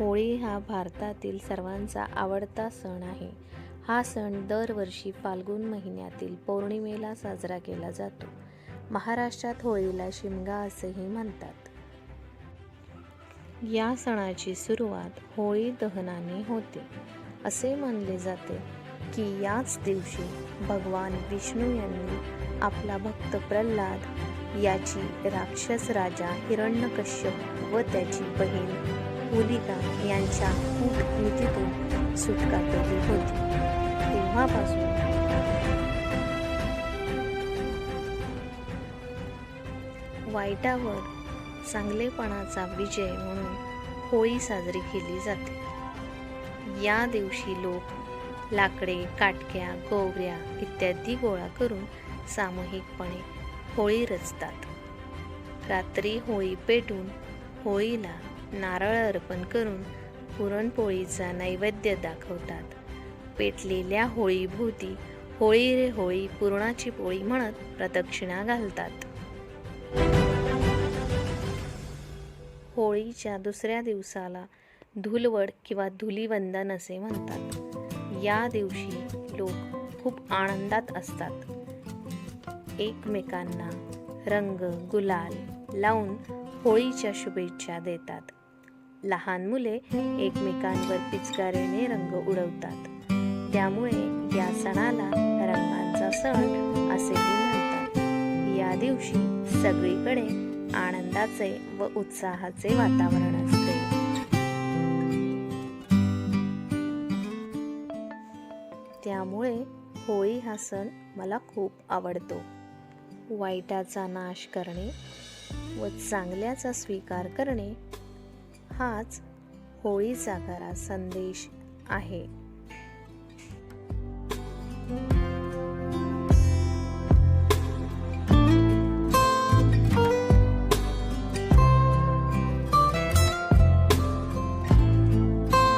होळी हा भारतातील सर्वांचा आवडता सण आहे. हा सण दरवर्षी फाल्गुन महिन्यातील पौर्णिमेला साजरा केला जातो. महाराष्ट्रात होळीला शिमगा असेही म्हणतात. या सणाची सुरुवात होळी दहनाने होते. असे मानले जाते की याच दिवशी भगवान विष्णू यांनी आपला भक्त प्रल्हाद याची राक्षस राजा हिरण्यकश्यप व त्याची बहीण होलिका यांच्या कूटनीतीतून सुटका केली होती. तेव्हापासून वाईटावर चांगलेपणाचा विजय म्हणून होळी साजरी केली जाते. या दिवशी लोक लाकडे काटक्या गोवऱ्या इत्यादी गोळा करून सामूहिकपणे होळी रचतात. रात्री होळी पेटून होळीला नारळ अर्पण करून पुरणपोळीचा नैवेद्य दाखवतात. पेटलेल्या होळीभोवती होळी रे होळी पुरणाची पोळी म्हणत प्रदक्षिणा घालतात. होळीच्या दुसऱ्या दिवसाला धुलवड किंवा धुलीवंदन असे म्हणतात. या दिवशी लोक खूप आनंदात असतात. एकमेकांना रंग गुलाल लावून होळीच्या शुभेच्छा देतात. लहान मुले एकमेकांवर पिचकारीने रंग उडवतात. त्यामुळे या सणाला रंगांचा सण असेही म्हणतात. या दिवशी सगळीकडे आनंदाचे व उत्साहाचे वातावरण असते. त्यामुळे होळी हा सण मला खूप आवडतो. वाईटाचा नाश करणे व चांगल्याचा स्वीकार करणे हाच होळीचा खरा संदेश आहे.